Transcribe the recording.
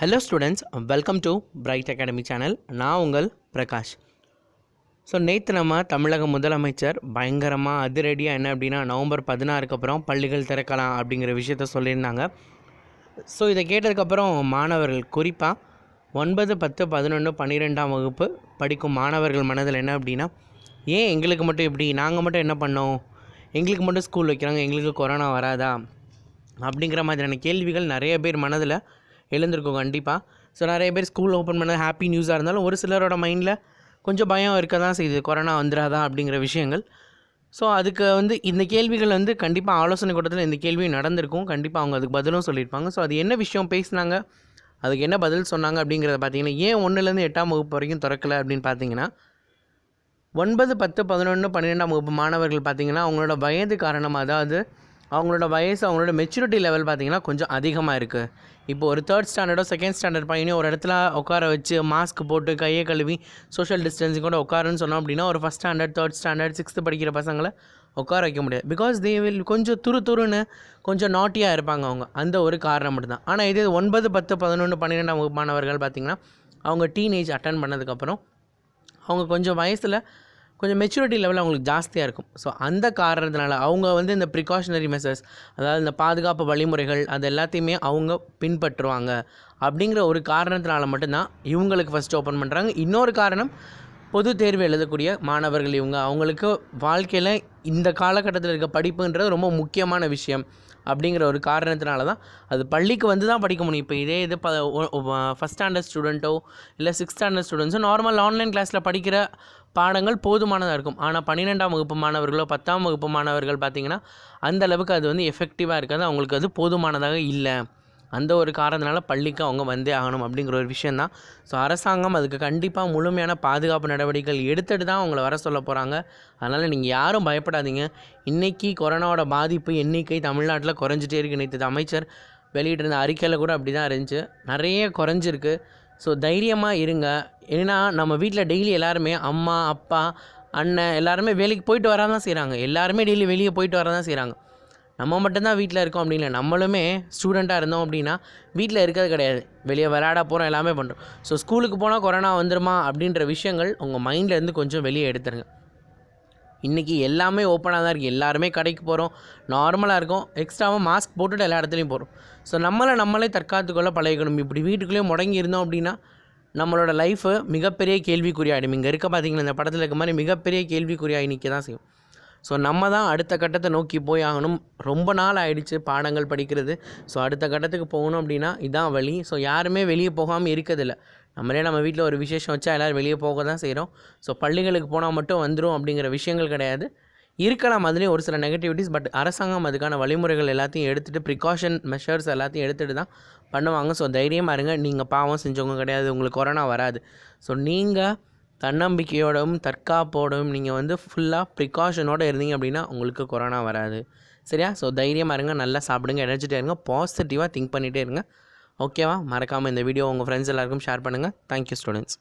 Hello students welcome to bright academy channel நான் உங்கள் Prakash. So நேற்று நம்ம தமிழக முதலமைச்சர் பயங்கரமாக அதிரடியாக என்ன அப்படின்னா நவம்பர் பதினாறுக்கு அப்புறம் பள்ளிகள் திறக்கலாம் அப்படிங்கிற விஷயத்த சொல்லியிருந்தாங்க. ஸோ இதை கேட்டதுக்கப்புறம் மாணவர்கள் குறிப்பாக ஒன்பது பத்து பதினொன்று பன்னிரெண்டாம் வகுப்பு படிக்கும் மாணவர்கள் மனதில் என்ன அப்படின்னா ஏன் எங்களுக்கு மட்டும் இப்படி? நாங்கள் மட்டும் என்ன பண்ணோம்? எங்களுக்கு மட்டும் ஸ்கூல் வைக்கிறாங்க எங்களுக்கு கொரோனா வராதா? அப்படிங்கிற மாதிரியான கேள்விகள் நிறைய பேர் மனதில் எழுந்திருக்கும் கண்டிப்பாக ஸோ நிறைய பேர் ஸ்கூல் ஓப்பன் பண்ண ஹாப்பி நியூஸாக இருந்தாலும் ஒரு சிலரோட மைண்டில் கொஞ்சம் பயம் இருக்க தான் செய்யுது. கொரோனா வந்துடாதா? அப்படிங்கிற விஷயங்கள். ஸோ அதுக்கு வந்து இந்த கேள்விகள் வந்து கண்டிப்பாக ஆலோசனை கூட்டத்தில் இந்த கேள்வியும் நடந்திருக்கும். கண்டிப்பாக அவங்க அதுக்கு பதிலும் சொல்லியிருப்பாங்க. ஸோ அது என்ன விஷயம் பேசினாங்க? அதுக்கு என்ன பதில் சொன்னாங்க? அப்படிங்கிறத பார்த்தீங்கன்னா ஏன் ஒன்றுலேருந்து எட்டாம் வகுப்பு வரைக்கும் திறக்கலை அப்படின்னு பார்த்தீங்கன்னா ஒன்பது பத்து பதினொன்று பன்னிரெண்டாம் வகுப்பு மாணவர்கள் பார்த்திங்கன்னா அவங்களோட வயது காரணமாக அதாவது அவங்களோட வயசு அவங்களோட மெச்சூரிட்டி லெவல் பார்த்திங்கன்னா கொஞ்சம் அதிகமாக இருக்குது இப்போ ஒரு தேர்ட் ஸ்டாண்டர்டோ செகண்ட் ஸ்டாண்டர்ட் பையனையும் ஒரு இடத்துல உட்கார வச்சு மாஸ்க் போட்டு கையை கழுவி சோஷியல் டிஸ்டன்சிங் கூட உட்காருன்னு சொன்னோம் அப்படின்னா ஒரு first standard third standard sixth படிக்கிற பசங்களை உட்கார வைக்க முடியாது. பிகாஸ் தே வில் கொஞ்சம் துரு துருன்னு கொஞ்சம் நாட்டியாக இருப்பாங்க அவங்க. அந்த ஒரு காரணம் மட்டும்தான். ஆனால் இதே ஒன்பது பத்து பதினொன்று பன்னிரெண்டாம் வகுப்பு மாணவர்கள் பார்த்திங்கன்னா அவங்க டீனேஜ் அட்டன் பண்ணதுக்கப்புறம் அவங்க கொஞ்சம் வயசில் கொஞ்சம் மெச்சூரிட்டி லெவல் அவங்களுக்கு ஜாஸ்தியாக இருக்கும். ஸோ அந்த காரணத்தினால அவங்க வந்து இந்த ப்ரிகாஷனரி மெசர்ஸ் அதாவது இந்த பாதுகாப்பு வழிமுறைகள் அது எல்லாத்தையுமே அவங்க பின்பற்றுவாங்க. அப்படிங்கிற ஒரு காரணத்தினால மட்டும்தான் இவங்களுக்கு ஃபஸ்ட்டு ஓப்பன் பண்ணுறாங்க இன்னொரு காரணம் பொது தேர்வு எழுதக்கூடிய மாணவர்கள் இவங்க. அவங்களுக்கு வாழ்க்கையில் இந்த காலகட்டத்தில் இருக்க படிப்புன்றது ரொம்ப முக்கியமான விஷயம். அப்படிங்கிற ஒரு காரணத்தினால தான் அது பள்ளிக்கு வந்து தான் படிக்க முடியும். இப்போ இதே இது ப ஃபஸ்ட் ஸ்டாண்டர்ட் ஸ்டூடெண்ட்டோ இல்லை சிக்ஸ்த் ஸ்டாண்டர்ட் ஸ்டூடெண்ட்ஸோ நார்மல் ஆன்லைன் கிளாஸில் படிக்கிற பாடங்கள் போதுமானதாக இருக்கும். ஆனால் பன்னிரெண்டாம் வகுப்பு மாணவர்களோ பத்தாம் வகுப்பு மாணவர்கள் பார்த்திங்கன்னா அந்த அளவுக்கு அது வந்து எஃபெக்டிவாக இருக்காது. அவங்களுக்கு அது போதுமானதாக இல்லை. அந்த ஒரு காரணத்தினால பள்ளிக்கு அவங்க வந்தே ஆகணும் அப்படிங்கிற ஒரு விஷயந்தான் ஸோ அரசாங்கம் அதுக்கு கண்டிப்பாக முழுமையான பாதுகாப்பு நடவடிக்கைகள் எடுத்துகிட்டு தான் அவங்கள வர சொல்ல போகிறாங்க அதனால் நீங்கள் யாரும் பயப்படாதீங்க. இன்றைக்கி கொரோனாவோட பாதிப்பு எண்ணிக்கை தமிழ்நாட்டில் குறைஞ்சிட்டே இருக்கு. நேற்று அமைச்சர் வெளியிட்டிருந்த அறிக்கையில் கூட அப்படி தான் இருந்துச்சு. நிறைய குறைஞ்சிருக்கு. ஸோ தைரியமாக இருங்க. ஏன்னா நம்ம வீட்டில் டெய்லி எல்லாருமே அம்மா அப்பா அண்ணன் எல்லாருமே வேலைக்கு போயிட்டு வர தான் செய்கிறாங்க எல்லாருமே டெய்லி வெளியே போயிட்டு வர தான் செய்கிறாங்க நம்ம மட்டும்தான் வீட்டில் இருக்கோம் அப்படின்னு இல்லை. நம்மளுமே ஸ்டூடெண்ட்டாக இருந்தோம் அப்படின்னா வீட்டில் இருக்கிறது கிடையாது. வெளியே விளையாட போகிறோம் எல்லாமே பண்ணுறோம் ஸோ ஸ்கூலுக்கு போனால் கொரோனா வந்துருமா அப்படின்ற விஷயங்கள் உங்கள் மைண்ட்லேருந்து கொஞ்சம் வெளியே எடுத்துருங்க. இன்றைக்கி எல்லாமே ஓப்பனாக தான் இருக்குது எல்லாருமே கடைக்கு போகிறோம் நார்மலாக இருக்கும். எக்ஸ்ட்ராவாக மாஸ்க் போட்டுட்டு எல்லா இடத்துலையும் போகிறோம் ஸோ நம்மளை நம்மளே தற்காத்துக்கொள்ள பழகிக்கணும் இப்படி வீட்டுக்குள்ளேயே முடங்கி இருந்தோம் அப்படின்னா நம்மளோட லைஃபு மிகப்பெரிய கேள்விக்குறியாயிடும் இங்கே இருக்க பார்த்தீங்கன்னா இந்த படத்தில் இருக்க மாதிரி மிகப்பெரிய கேள்விக்குறியாகி நிற்க தான் செய்யும். ஸோ நம்ம தான் அடுத்த கட்டத்தை நோக்கி போய் ஆகணும். ரொம்ப நாள் ஆயிடுச்சு பாடங்கள் படிக்கிறது. ஸோ அடுத்த கட்டத்துக்கு போகணும் அப்படின்னா இதான் வழி. ஸோ யாருமே வெளியே போகாமல் இருக்கிறதில்ல நம்மளே நம்ம வீட்டில் ஒரு விசேஷம் வச்சா எல்லோரும் வெளியே போக தான் செய்கிறோம். ஸோ பள்ளிகளுக்கு போனால் மட்டும் வந்துடும் அப்படிங்கிற விஷயங்கள் கிடையாது. இருக்கலாம் அதுலேயும் ஒரு சில நெகட்டிவிட்டிஸ் பட் அரசாங்கம் அதுக்கான வழிமுறைகள் எல்லாத்தையும் எடுத்துகிட்டு ப்ரிகாஷன் மெஷர்ஸ் எல்லாத்தையும் எடுத்துகிட்டு தான் பண்ணுவாங்க. ஸோ தைரியமாக இருங்க. நீங்கள் பாவம் செஞ்சவங்க கிடையாது. உங்களுக்கு கொரோனா வராது. ஸோ நீங்கள் தன்னம்பிக்கையோடும் தற்காப்போடும் நீங்கள் வந்து ஃபுல்லாக ப்ரிகாஷனோடு இருந்தீங்க அப்படின்னா உங்களுக்கு கொரோனா வராது. சரியா? ஸோ தைரியமாக இருங்க. நல்லா சாப்பிடுங்க. எனர்ஜிட்டாக இருங்க. பாசிட்டிவாக திங்க் பண்ணிகிட்டே இருங்க. ஓகேவா? மறக்காமல் இந்த வீடியோ உங்கள் ஃப்ரெண்ட்ஸ் எல்லாருக்கும் ஷேர் பண்ணுங்கள் தேங்க்யூ ஸ்டூடெண்ட்ஸ்